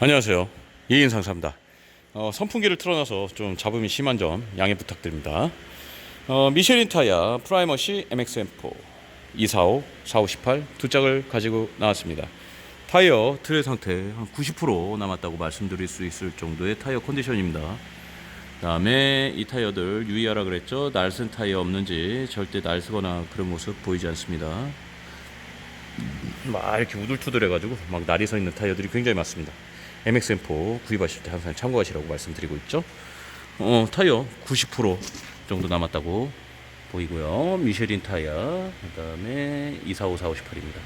안녕하세요. 이인 상사입니다. 어, 선풍기를 틀어놔서 좀 잡음이 심한 점 양해 부탁드립니다. 어, 미쉐린 타이어 프라이머시 MXM4 245, 4518 두 짝을 가지고 나왔습니다. 타이어 트레 상태 한 90% 남았다고 말씀드릴 수 있을 정도의 타이어 컨디션입니다. 그다음에 이 타이어들 유의하라 그랬죠. 날쓴 타이어 없는지 절대 날쓰거나 그런 모습 보이지 않습니다. 막 이렇게 우둘투둘해가지고 막 날이 서 있는 타이어들이 굉장히 많습니다. MXM4 구입하실 때 항상 참고하시라고 말씀드리고 있죠. 어, 타이어 90% 정도 남았다고 보이고요. 미쉐린 타이어, 그 다음에 245, 4518입니다.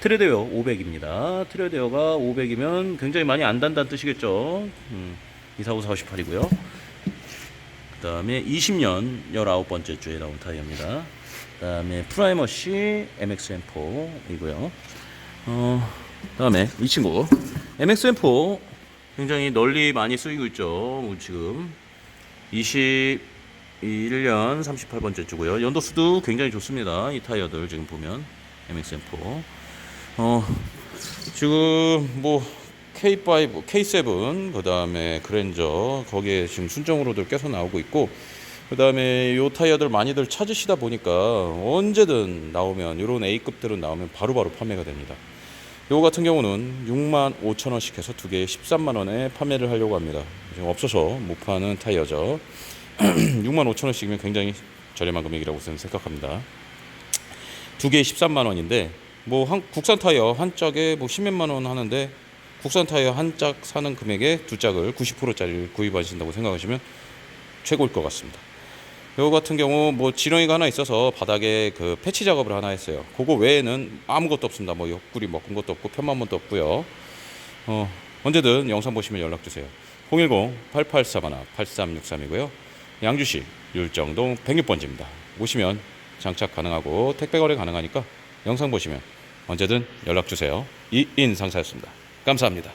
트레데어 500입니다. 트레데어가 500이면 굉장히 많이 안 단다는 뜻이겠죠. 음, 245, 4518이고요. 그 다음에 20년 19번째 주에 나온 타이어입니다. 그 다음에 프라이머시 MXM4이고요. 어, 그 다음에 이 친구 MXM4 굉장히 널리 많이 쓰이고 있죠. 지금 21년 38번째 주고요. 연도수도 굉장히 좋습니다. 이 타이어들 지금 보면 MXM4 어, 지금 뭐 K5, K7, 그 다음에 그랜저, 거기에 지금 순정으로들 계속 나오고 있고, 그 다음에 요 타이어들 많이들 찾으시다 보니까 언제든 나오면, 요런 A급들은 나오면 바로바로 판매가 됩니다. 요거 같은 경우는 6만 5천 원씩 해서 두 개에 13만 원에 판매를 하려고 합니다. 지금 없어서 못 파는 타이어죠. 6만 5천 원씩이면 굉장히 저렴한 금액이라고 저는 생각합니다. 두 개에 13만 원인데 뭐 한, 국산 타이어 한 짝에 뭐 10몇만 원 하는데 국산 타이어 한 짝 사는 금액에 두 짝을 90%짜리를 구입하신다고 생각하시면 최고일 것 같습니다. 이거 같은 경우 뭐 지렁이가 하나 있어서 바닥에 그 패치 작업을 하나 했어요. 그거 외에는 아무것도 없습니다. 뭐 옆구리 먹은 것도 없고 편만문도 없고요. 어, 언제든 영상 보시면 연락 주세요. 010-8841-8363이고요. 양주시 율정동 106번지입니다. 오시면 장착 가능하고 택배 거래 가능하니까 영상 보시면 언제든 연락 주세요. 이인 상사였습니다. 감사합니다.